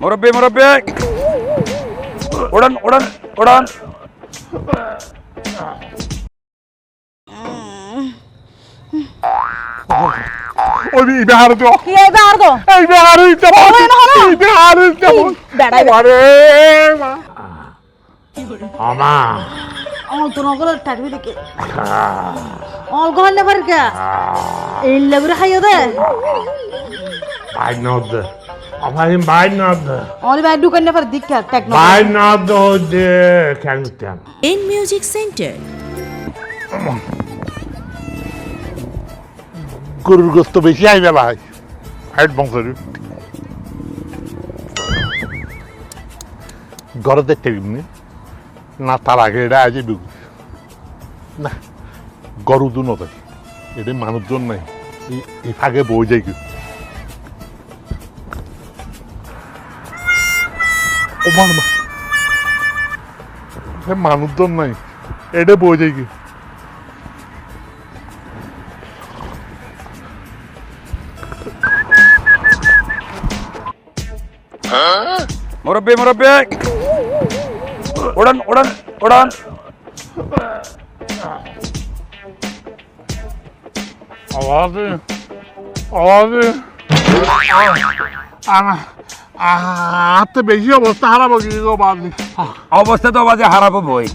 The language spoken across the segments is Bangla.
মুরব্বী মুরব্বী উড়ান উড়ান উড়ান ওই বিহার তো কি এই বার গো এই বিহার না, না। এই বিহার তেমন বেড়াই আরে মা আমা অল তো নগল টাটবি দিকে অল গহন না পারকা এই লেবুরে খাইও দে বাইর নদ আমার বাইর নদ অলি বাই দোকান না পার দিকা টেকনো বাইর নদ দে কেন in Music Center. গরুর গোস্ত বেশি আইবে ভাই হাইট বংশের ঘরে দেখতে না তার আগে এটা আজ না গরু দু নয় এটা মানুষজন নাই এই- ফাঁকে বই যাই কি ও মান মা এ মানুষজন নাই এটা বই যাই কি মুরব্বী মুরব্বী উড়ান উড়ান উড়ান আওয়াজে আওয়াজে আমার হাতে বেশি অবস্থা হয়ে বাদি তো বাজে হারাবো বই।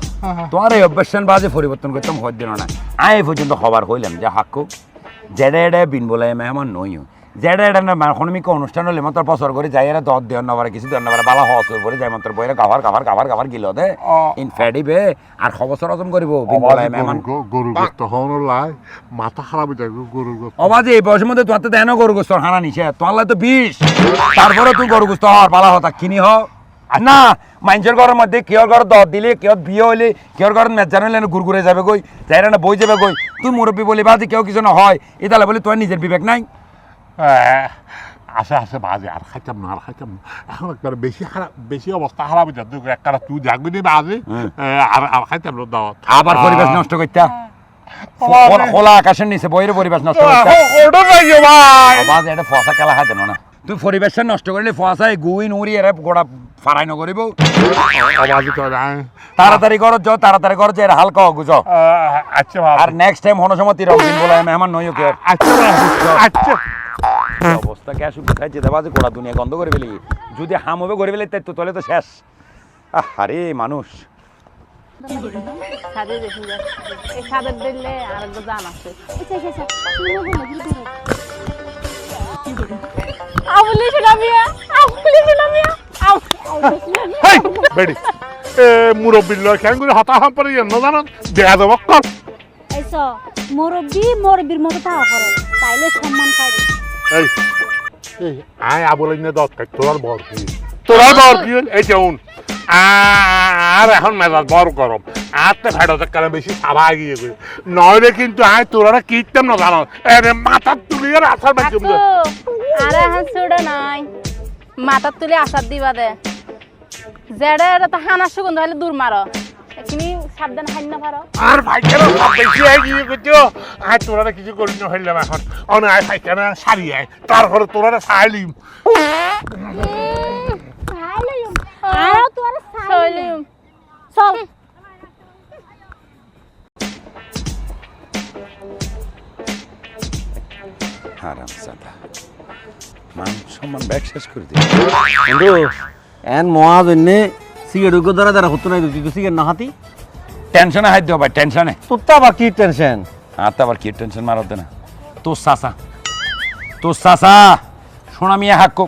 তোমার এই অভ্যাসন বাজে পরিবর্তন করতাম হদ্য না। আই এই পর্যন্ত হবার হইলাম যে হাক্কু। জেডে এডে বিন বলে মেহমান নইও। না অনুষ্ঠান হলে মাত্র বছর করে যাই এরা দর দেওয়ার নাবার কিছু দেওয়ার নাবার বালা হস করে যাই মাত্র গাভার গিল দে। ইন ফেডিবে আর খবর হজম করিব বলে গরু গোস্ত হওয়ার লাই মাথা খারাপ যায় গরু গোস্ত। অবাজে এই বয়সের মধ্যে তোমার তো দেন গরু গোস্ত হানা নিছে। তোমার তো বিষ। তারপরে তুই গরু গোস্ত হওয়ার পালা হতা কিনি হ? না মানুষের ঘরের মধ্যে কেউর ঘর দর দিলে কেউ বিয়ে হইলে কেউর ঘর মেজান হইলে গুড় ঘুরে যাবে গই যাই না বই যাবে গই। তুই মুরব্বী বলি বাজি কেউ কিছু না হয়। এতালে বলি তোর নিজের বিবেক নাই। আসে আসে বাজে আর খাইতাম না আর খাইতাম না এখন একবার বেশি খারাপ বেশি অবস্থা খারাপ হয়ে তুই একটা তুই যাবি নি বাজে হুম। আর আর খাইতাম না দাওয়াত। আবার পরিবেশ নষ্ট করতা? খোলা- আকাশের নিচে বইয়ের পরিবেশ নষ্ট করতা? ওটা ভাই। বাজে এটা ফসা খেলা খাইতেন না। তুই পরিবেশটা নষ্ট করলে ফসাই গুই নুরি এরা গোড়া ফারাই নকরিব নাই তাড়াতাড়ি করো যাও তাড়াতাড়ি করো যে এরা হালকা গুজ আচ্ছা ভাই আর নেক্সট টাইম হনো সময় তিরক দিন বলে মেহমান নইও কে আচ্ছা আচ্ছা অবস্থা কে শুধু খাইছে দেবা যে গোড়া দুনিয়া গন্ধ করে ফেলি যদি হাম হবে করে ফেলে তাই তো তলে তো শেষ আরে মানুষ সাদে দেখি এই সাদের দিলে আর একটা জান আছে আবুলি শোনা বেডি। এ মুরব্বির লয় কেন করে হতা হাম পরে না জানো? দেখা দেবো কর এইস মুরব্বী মুরব্বীর মতো থাকা করে তাইলে সম্মান পাইবে এই এই আয় আবলাই না দত কাট তোর বর কি? তোর বর? কি এই যেমন আর এখন মেজাজ বড় গরম। আর তো ফেটো কারণে বেশি সাবা গিয়ে গেছে নইলে কিন্তু আয় তোরা কিনতাম না জানো। এরে মাথা তুলিয়ে আসার বাকি আকু আর ছুড়ে নাই। মাথার তুলি আসার দিবা দে। জেডে এটা তো হানা সুগন্ধ হলে দূর মারো। এখানে সাবধান হাইন না পারো আর ভাইকেন বেশি আয় গিয়ে গেছো আয় তোরা কিছু করি না হইলাম এখন। অন আয় ভাইকেন সারি আয়। তারপরে তোরা সাইলিম আর তোর শৈলিম চল। আরাম সাদা মান সম্মান ব্যাগ শেষ করে দিই। কিন্তু এন মহা জন্য সিগারেট উগ্র দ্বারা দ্বারা হতো নাই তুই সিগারেট না হাতি? টেনশনে হাত দিও ভাই টেনশনে। তোর তো আবার কি টেনশন? আর তো আবার কি টেনশন মারতে না। তোর চাচা তোর চাচা সোনা মিয়া হাক্কো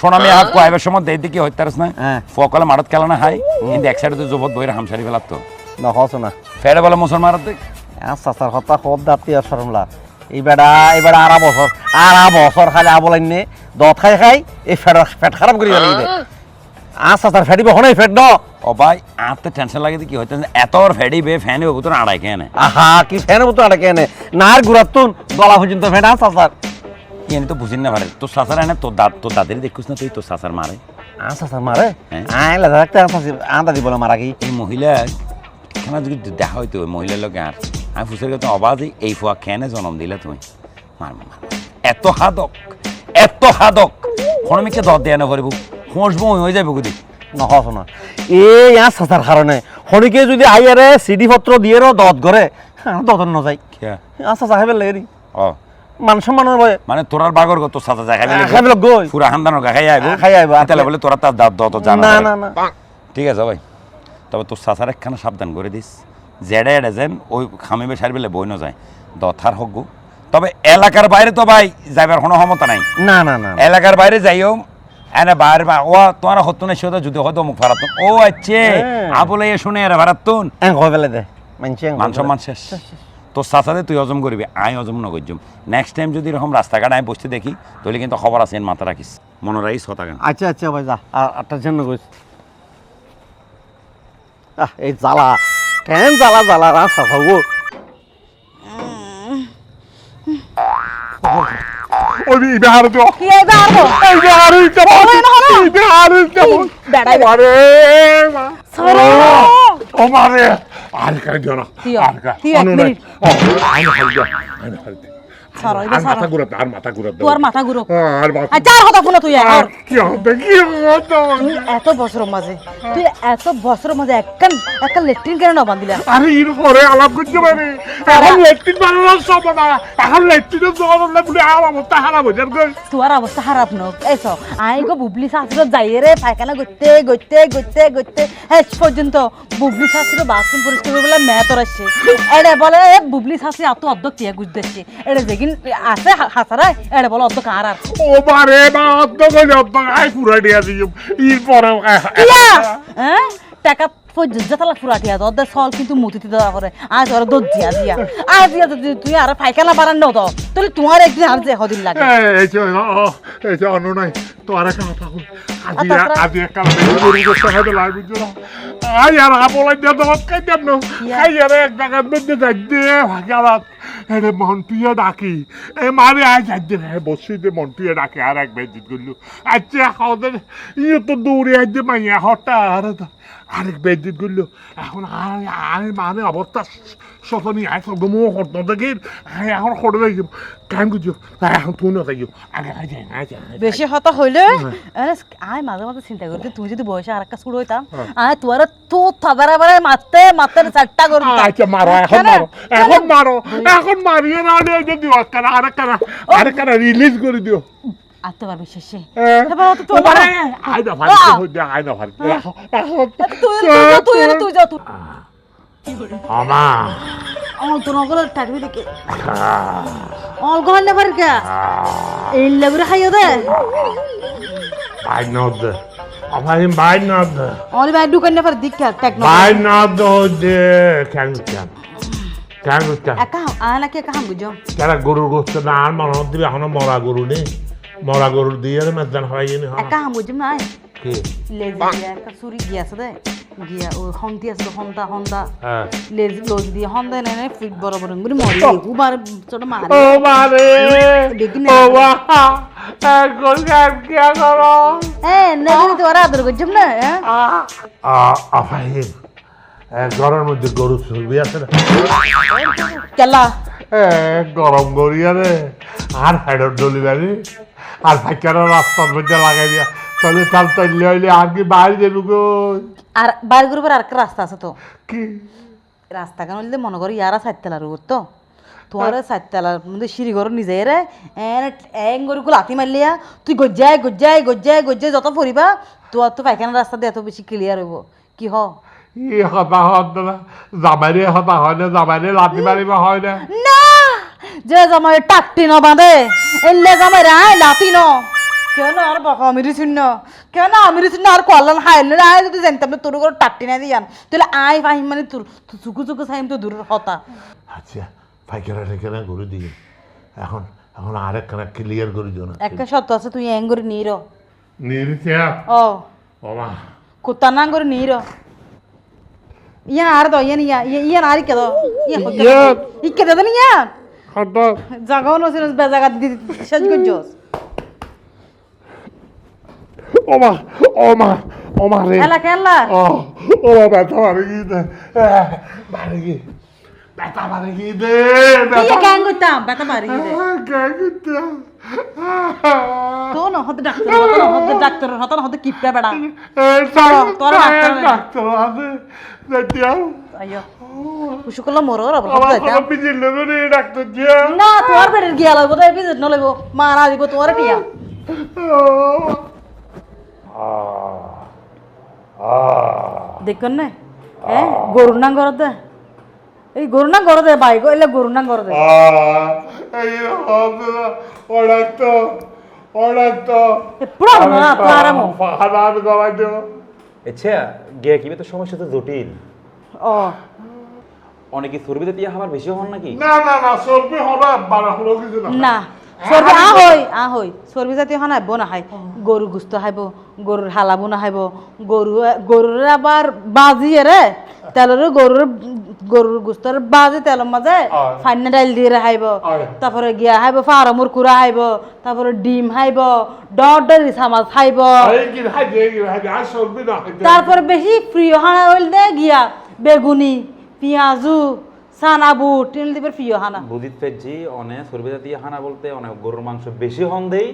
সোনা মিয়া হাক্কো আইবার সময় দেই দেখি হইতারস না। হ্যাঁ। ফকলে মারত খেলা না হাই। কিন্তু এক সাইডে তো জবত বইরা হামসারি ফেলাত তো। না হস না। ফেরে বলে মুসলমান মারত দেখ স্যার হতা হব দাঁতি আর সরমলা এই বেড়া এই বেড়া আড়া বছর আড়া বছর খালি আবলাইন নে দত খাই খাই এই ফেট ফেট খারাপ করি গেলে আচ্ছা স্যার ফেটিব হনাই ফেট ন। ও ভাই আর তো টেনশন লাগে কি হইতে এত ওর ফেডি বে ফ্যানে হব তোর আড়াই কেনে? আহা কি ফ্যানের মতো আড়া কেনে? না আর গুড়াতুন গলা পর্যন্ত ফেট আচ্ছা স্যার এনে তো বুঝিন না পারে তোর চাচার এনে তোর দাঁত তোর দেখুস না তুই তোর চাচার মারে আচ্ছা স্যার মারে। আই লাগা রাখতে আচ্ছা আন্দা দিব মারা কি? এই মহিলা কেন যদি দেখা হইতো মহিলার লোক আর আমি ফুসের কথা অবাধই। এই ফুয়া কেনে জন্ম দিলে তুমি? মার। এত হাদক এত হাদক। খনমিকে দর দেয়া না করিব খোঁজবো হয়ে যাবে গুদি নহস না এই আর চাচার কারণে শনিকে যদি আইয়ারে চিঠি পত্র দিয়ে র দত করে দতন নযায় আচ্ছা চাহে লাগে ও মান সম্মানের বয়ে মানে তোরার বাগর গত সাথে দেখা গেলে খাই পেলে গই পুরা হান্দানো খাই আইব খাই আইব। তাহলে বলে তোরা তার দাঁত দত জানা না না না না। ঠিক আছে ভাই। তবে তোর চাচার একখানা সাবধান করে দিস জেডে এডে যেন ওই খামিবে সার বেলে বই ন যায় দথার হগু তবে এলাকার বাইরে তো ভাই যাইবার কোনো ক্ষমতা নাই। না না না এলাকার বাইরে যাইও এনে বাইরে বা ও তোমার হতো না সেটা যদি হয়তো মুখ ফারাতুন ও আচ্ছা। আবলে এ শুনে এরা ফারাতুন কই দে। তোর তুই হজম করবি আই হজম ন করছুম নেক্সট টাইম যদি এরকম রাস্তাঘাট আমি বসতে দেখি তাহলে কিন্তু খবর আছে মাথা রাখিস মনে রাখিস হতা গান আচ্ছা আচ্ছা ভাই যা। আর আটটার জন্য কইস আহ এই জ্বালা। কেন জ্বালা জ্বালা রাস্তা থাকব ওই বিহার তো। কি এই বাড়বো এই বিহার কেমন এই বিহার কেমন বেড়াই আরে মা। সরো। ও মারে আর দিও না। আর কা দিও, এক মিনিট। ও আইন হাল দিও। আইন হাল দিও। আর এটা সরো মাথা ঘুরে আর মাথা ঘুরে তোর মাথা ঘুরো আর মাথা কথা ফোন তুই আর কি হবে কি হবে? এত বছর মাঝে তুই এত বছর মাঝে একখান একটা লেট্রিন কেন না বান্ধিলা আরে এর পরে আলাপ করতে পারে এখন লেট্রিন বানানোর সব না এখন লেট্রিনের জল হলে বলে আমার অবস্থা খারাপ হয়ে যাবে তোর অবস্থা খারাপ ন এসো আই গো বুবলি শাশুড় যাই রে পায়খানা করতে পর্যন্ত বুবলি শাশুড় বাথরুম পরিষ্কার করে বলে মেয়ে তোর আসছে এড়ে বলে এ বুবলি শাশুড়ি এত অর্ধ টিয়া গুজ দিচ্ছে এড়ে যেদিন আছে হাসারায় এড়ে বলে অর্ধ কার ও বারে বা অদ্দ করে অদ্দ আই পুরা দিয়া দিও। এর পরে হ্যাঁ? টাকা পর্যন্ত ফুরাটিয়া তো ওদের সল কিন্তু মুতিতে দেওয়া করে। আজ ওরা দুধ দিয়া দিয়া। আজ দিয়া যদি তুই আর পায়খানা বাড়ান ন তো তাহলে তোমার একদিন আর যে হদিন লাগে। এই যে এই যে অন্য নাই তো একটা কথা বল আজি আজি একটা গরু গোস্ত খাইতে লাই না। আই আর আপলাই দিয়া না আর এক জায়গার মধ্যে যাই দে ভাগারাত এরে মন্টুয়ে ডাকি। এ মারে, আজ একদিন হ্যাঁ বসি দে মন্টুয়ে ডাকে, আর এক বেজিত গেল। আচ্ছা খাওয়াতে ইয়ে তো দৌড়ে যে মাইয়া হঠাৎ আর আরেক বেজিত গেল। এখন আর আর মানে অবস্থা শতনি আই সব মো হট দেখি। এখন হটে যাই কাম করছ এখন তুই না যাই আগে আই যাই বেশি হতা হইলে আয় মাঝে মাঝে চিন্তা করতে তুই যদি বয়সে আর একটা শুরু হইতাম আয় তোর তো থাবারে বারে মারতে মারতে চারটা করতাম আচ্ছা মারো এখন মারো এখন মারো এখন মারিয়ে না ওই যে দিও কানা আরেক কানা আরেক কানা রিলিজ করে দিও। আতে পারবি শেষে। হ্যাঁ। এবার তো বাবা- আই না দে আই না এখন তুই তুই তুই তুই আমা। আমার তো নগর টাকবি দিকে অল গহন না পারি কে এই লেবুরে খাইও দে। বাই নদ আমার বাই নদ অলি ভাই ঢুকান না পারি দিক টাক বাই নদ দে কেন কেন? কেন কেন? একা আয় নাকি একা হাম বুঝো। যারা গরুর গোস্ত না আর মনে হচ্ছে এখনও মরা গরু নেই মরা গরু দিয়ে মেজান হয়ে। গেলে একা হাম না কি? দে। গিয়া ও হন্তি আছে হন্তা হন্তা। হ্যাঁ। লেজ লোজ দিয়ে হন্তা নাই নাই ফিট বড় বড় করে মরি। উবার ছোট মারি। ও মারে। দেখি ও বাবা এখন কার কি করো। এ নেগরি তো আর আদর করছম না? আফাহিম ঘরের মধ্যে গরু ছবি আছে না? কেলা। এ, গরম গড়িয়া রে। আর হাইডর ডলিভারি। আর ফাইকার রাস্তার মধ্যে লাগাই দিয়া। তাহলে তার তৈরি হইলে আর কি বাইরে যাব গো আর বাইর গ্রুপের আর একটা রাস্তা আছে তো কি রাস্তা কেন হইলে মনে করি ইয়ারা সাততলার উপর তো তোমার সাততলার মধ্যে সিঁড়ি ঘর নিজে রে এং করে লাথি মারলিয়া তুই গজ্জাই গজ্জাই গজ্জাই গজ্জাই যত ফুরিবা তোর তো পায়খানা রাস্তা দিয়ে এত বেশি ক্লিয়ার হইব কি হ ই হতা হত না জামাইরে হতা হয় না জামাইরে লাঠি মারিব হয় না না যে জামাই টাকটি ন বাঁধে এলে জামাই রে আয় লাথি ন কেন আর বাবা আমিরি শূন্য কেন আমিরি শূন্য আর কল্যাণ হাইলে আয় যদি জানতাম না তোর করে টাকটি না দিয়ান। তাহলে আয় পাহিম মানে তোর চুকু চুকু চাইম তো দূরের হতা আচ্ছা ফাইকারা ঠেকানা করে দিয়ে এখন এখন আরেক খানা ক্লিয়ার করে দিও না। একটা সত্য আছে তুই এং করে নির। নিরিছে ও। বাবা কুত্তানাং করে নির। ইয়ান আর দো ইয়ান ইয়া ইয়ান আর কে দো ইয়া ইয়ান। ইকে দে না ইয়ান হতা। জাগাও নছিল বে জায়গা দি শেষ গজস ওমা ওমা ওমা রে। এলা কেলা ও ও ব্যথা মারে কি মারে কি? ব্যথা মারে কি দে ব্যথা কেন করতাম বেটা মারি দে কে কিতা তো না হতে ডাক্তার হতে না হতে ডাক্তার হতে না হতে কিপটা বেড়া। তোর ডাক্তার। ডাক্তার আছে। যাইতিয়াও আইয়ো কুসু করলে মরো আর আমার কোনো পিজিল নেবে ডাক্তার দিয়া। না তোর বেড়ের গিয়া লাগবো তো এপিসোড ন লাগবো। মারা দিব তোর টিয়া। দেখুন না হ্যাঁ গরুর নাম গরদ এই গরুর নাম গরদ ভাই গো এলে গরুর নাম গরদ আচ্ছা গিয়ে কিবে তো সমস্যা তো জটিল। ও। অনেকে সুরবিতে দিয়ে আবার বেশি হন নাকি? না। সর্বি আ হই আ হই সর্বি জাতীয় খানা হাইব না খাই গরু গুস্ত খাইব গরুর হালাবো না খাইব গরু গরুর আবার বাজি রে তেলের গরুর গরুর গুস্তর বাজি তেলের মাঝে। ফাইনা ডাইল দিয়ে খাইব। তারপরে গিয়া খাইব ফারামুর কুড়া খাইব। তারপরে ডিম খাইব ডর ডরি সামাজ খাইব। তারপরে বেশি প্রিয় খানা হইল দে গিয়া বেগুনি পেঁয়াজু সানা বুট টিল দিবের প্রিয় খানা বুদিত ফেজি অনেক চর্বিতে দিয়ে খানা বলতে অনেক গরুর মাংস বেশি হন দেই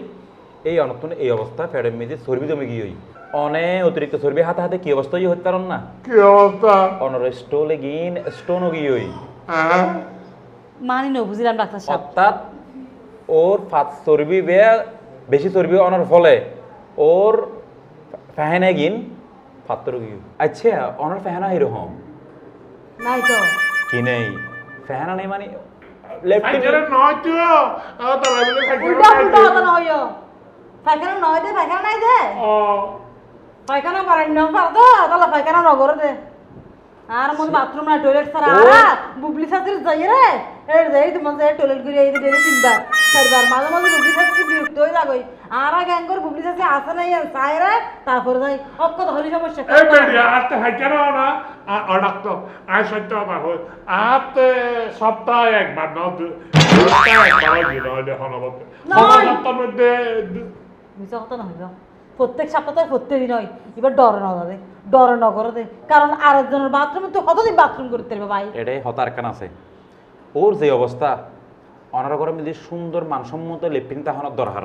এই অনতন এই অবস্থা ফেডের মেঝে চর্বি জমে গিয়ে অনেক অতিরিক্ত চর্বি হাতে হাতে কি অবস্থা হতে পারেন না? কি অবস্থা? অনর স্টোলে গিন স্টোনও গিয়ে হ্যাঁ? মানি ন বুঝিলাম ডাক্তার সাহেব। অর্থাৎ ওর ফাত চর্বি বে বেশি চর্বি অনার ফলে। ওর ফেহেনে গিন ফাত্তর গিয়ে আচ্ছা অনার ফেহেনা এরকম নাই তো। কি নেই? ফেহেনা নেই মানে হাই লেফট দে নয় তো। আর তারা বলে হাই উল্টা উল্টা হতো না হইও। পায়খানা নয় দে পায়খানা নাই দে। ও। পায়খানা পারেন না পার তো তাহলে পায়খানা নগর দে। আর মন বাথরুম না টয়লেট সারা আর বুবলি সাথে যাই রে। এর যাই তোমার যাই টয়লেট করে এই ডেলি তিনবার চারবার মাঝে মাঝে বুবলি সাথে বিরক্ত হয়ে যাগই আর আগে গ্যাং করে বুবলি সাথে আসে নাই আর চাই রে তারপরে যাই। অক্ক ধরি সমস্যা এই বেড়ি আর তো হাই কেন না। আর ডাক্তার আই সত্য কথা হই। আর তো সপ্তাহে একবার না সপ্তাহে একবার হইলে হলো নয়। সপ্তাহের মধ্যে মিছা কথা না হইল প্রত্যেক সপ্তাহে প্রত্যেক দিন হয়। এবার ডরে নগর ডরে নগর কারণ আরেকজনের বাথরুমে তো কতদিন বাথরুম করতে পারবে ভাই? এটাই হতার কান আছে। ওর যে অবস্থা অনার ঘরে মধ্যে সুন্দর মানসম্মত লেপিন তাহানোর দরকার।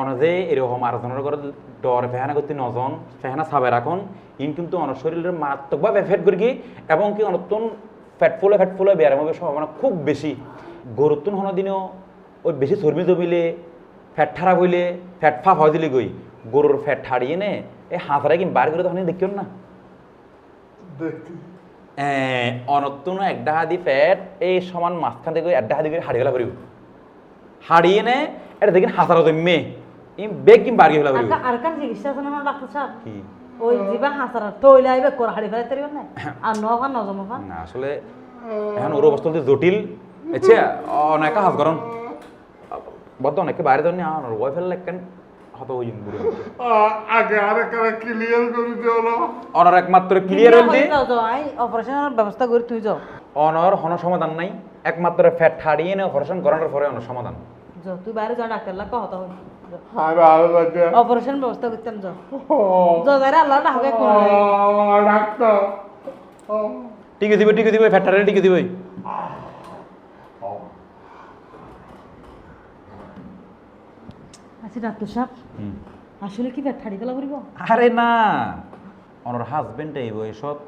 অনজে এরকম আর জনের ঘরে ডর, ফেহানা করতে নজন, ফেহানা সাবে রাখন। ইন কিন্তু অনার শরীরের মারাত্মকভাবে এফেক্ট করি কি? এবং কি অনতন ফ্যাট ফুলে ফ্যাট সম্ভাবনা খুব বেশি। গরুত্তন হন দিনও ওই বেশি চর্বি জমিলে ফ্যাট ঠারা হইলে ফ্যাট ফাফ হয় দিলে গই গরুর ফ্যাট ঠাড়িয়ে নে এই হাতারা কি বার করে তখন দেখিও না। দেখি। অনত্তন এক ডাহা দি ফ্যাট এই সমান মাঝখান থেকে এক ডাহা দি করে হারিয়ে গেলা করিব। হারিয়ে নে এটা দেখিন হাসারা জন্মে। ই বেগ কিম বাড়ি গেলা করিব। আর আর কার চিকিৎসা আছে না ডাক্তার সাহেব? কি? ওই জিবা হাসারা তৈলে আইবে কোর হাড়ি ফেলে তারিব না? আর না আসলে এখন ওর অবস্থা জটিল। আচ্ছা অনেকে হাস করন কেন হই বুড়ো আগে আরে কারা ক্লিয়ার করে দিও না। অনার একমাত্র ক্লিয়ার আই অপারেশনের ব্যবস্থা করে তুই যাও। অনর হন সমাধান নাই। একমাত্র ফ্যাট হারিয়ে নে অপারেশন করানোর পরে অন সমাধান। যাও তুই বাইরে যা ডাক্তার লাগ কথা হই। অপারেশন ব্যবস্থা করতাম যাও। যাও যাই আল্লাহ ডাকে কোন ও ডাক্তার। টিকে দিবে টিকে দিবে ফ্যাট হারিয়ে টিকে দিবে। আচ্ছা ডাক্তার সাহেব আসলে কি ব্যাট করিব? আরে না। ওনার হাজবেন্ড এই বয়সত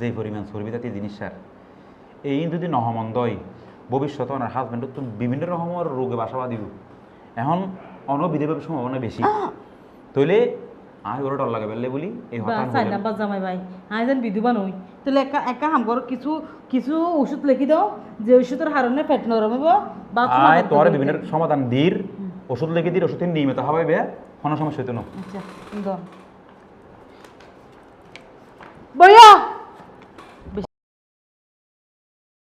যে পরিমাণ চর্বি জাতীয় জিনিস স্যার এই যদি নহমন্দই ভবিষ্যতে ওনার হাজবেন্ডত তো বিভিন্ন রকমের রোগে বাসাবা দিব এখন অনবিধেভাবে সম্ভাবনা বেশি। তইলে আই ওরা ডর লাগে বেললে বলি এই হঠাৎ নাম্বার জামাই ভাই। আমি যেন বিধবা নই। তাহলে একা একা হাম করো কিছু কিছু ওষুধ লিখি দাও যে ওষুধের হারণে পেট নরম হব বা আয় তোর বিভিন্ন সমাধান দির ওষুধ লেগে দির ওষুধ নিয়মিত হবে বে কোনো সমস্যা হইতো না। আচ্ছা